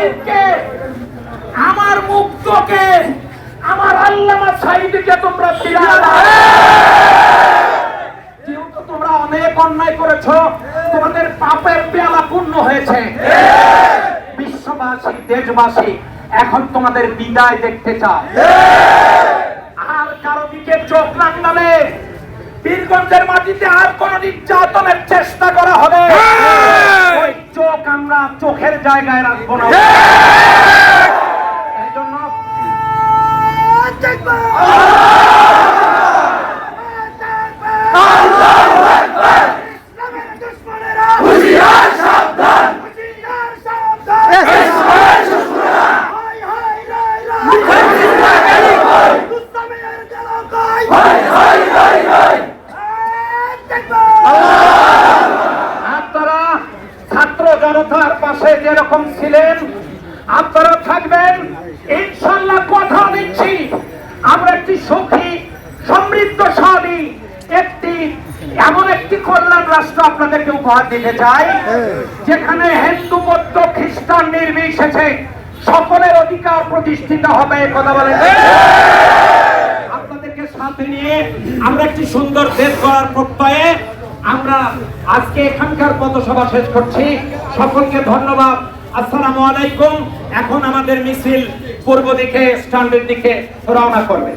সাইদকে আমার মুক্তকে, আমার আল্লামা সাইদকে তোমরা ফিরিয়ে তোমরা অনেক অন্যায় করেছ, তোমাদের পাপের পেয়ালা পূর্ণ হয়েছে। বিশ্ববাসী, দেশবাসী, এখন তোমাদের বিদায় দেখতে চাও আর কারও দিকে চোখ রাখলে, বীরগঞ্জের মাটিতে আর কোন নির্যাতনের চেষ্টা করা হবে আমরা চোখের জায়গায় রাখব না। এই জন্য আপনারা যেরকম ছিলেন আপনারা থাকবেন। ইনশাল্লাহ কথা দিচ্ছি। আমরা একটি সুখী, সমৃদ্ধশালী একটি, এমন একটি কল্যাণ রাষ্ট্র আপনাদেরকে উপহার দিতে চাই, যেখানে হিন্দু, বৌদ্ধ, খ্রিস্টান নির্বিশেষে সকলের অধিকার প্রতিষ্ঠিত হবে কথা বলেন। আপনাদেরকে সাথে নিয়ে আমরা একটি সুন্দর দেশ করার প্রত্যয়ে আমরা আজকে এখানকার পথসভা শেষ করছি। সকলকে ধন্যবাদ। আসসালামু আলাইকুম। এখন আমাদের মিছিল পূর্ব দিকে, স্ট্যান্ডের দিকে রওনা করবে।